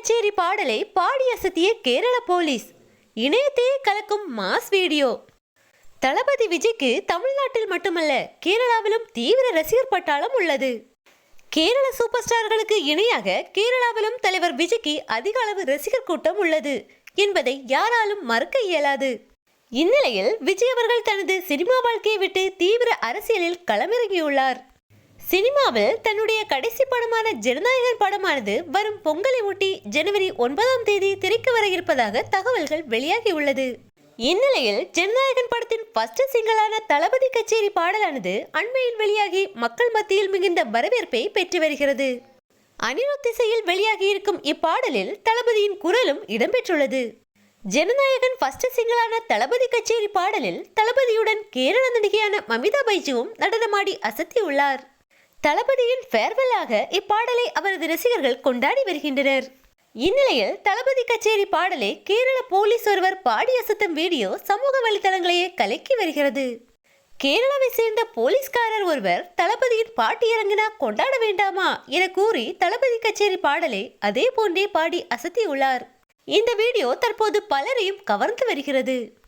கச்சேரி பாடலை பாடி அசத்திய கேரள போலீஸ். இணையத்தையே கலக்கும் மாஸ் வீடியோ. தளபதி விஜய்க்கு தமிழ்நாட்டில் மட்டுமல்ல கேரளாவிலும் தீவிர ரசிகர் பட்டாளம் உள்ளது. கேரள சூப்பர் ஸ்டார்களுக்கு இணையாக கேரளாவிலும் தலைவர் விஜய்க்கு அதிக அளவு ரசிகர் கூட்டம் உள்ளது என்பதை யாராலும் மறுக்க இயலாது. இந்நிலையில் விஜய் அவர்கள் தனது சினிமா வாழ்க்கையை விட்டு தீவிர அரசியலில் களமிறங்கியுள்ளார். சினிமாவில் தன்னுடைய கடைசி படமான ஜனநாயகன் படமானது வரும் பொங்கலை ஒட்டி ஜனவரி ஒன்பதாம் தேதி திரைக்கு வர இருப்பதாக தகவல்கள் வெளியாகியுள்ளது இந்நிலையில் ஜனநாயகன் படத்தின் ஃபர்ஸ்ட் சிங்களான தளபதி கச்சேரி பாடலானது அண்மையில் வெளியாகி மக்கள் மத்தியில் மிகுந்த வரவேற்பை பெற்று வருகிறது. அனிருத் திசையில் வெளியாகி இருக்கும் இப்பாடலில் தளபதியின் குரலும் இடம்பெற்றுள்ளது. ஜனநாயகன் ஃபர்ஸ்ட் சிங்கலான தளபதி கச்சேரி பாடலில் தளபதியுடன் கேரள நடிகையான மமிதா பைஜுவும் நடனமாடி அசத்தியுள்ளார். தளபதியின் ஃபேர்வெல்லாக இப்பாடலை அவரது ரசிகர்கள் கொண்டாடி வருகின்றனர். இந்நிலையில் தளபதி கச்சேரி பாடலை கேரள போலீஸ் ஒருவர் பாடி அசத்தும் வீடியோ சமூக வலைதளங்களையே கலக்கி வருகிறது. கேரளாவை சேர்ந்த போலீஸ்காரர் ஒருவர் தளபதியின் பாட்டு இறங்கினா கொண்டாட வேண்டாமா என கூறி தளபதி கச்சேரி பாடலை அதே போன்றே பாடி அசத்தியுள்ளார். இந்த வீடியோ தற்போது பலரையும் கவர்ந்து வருகிறது.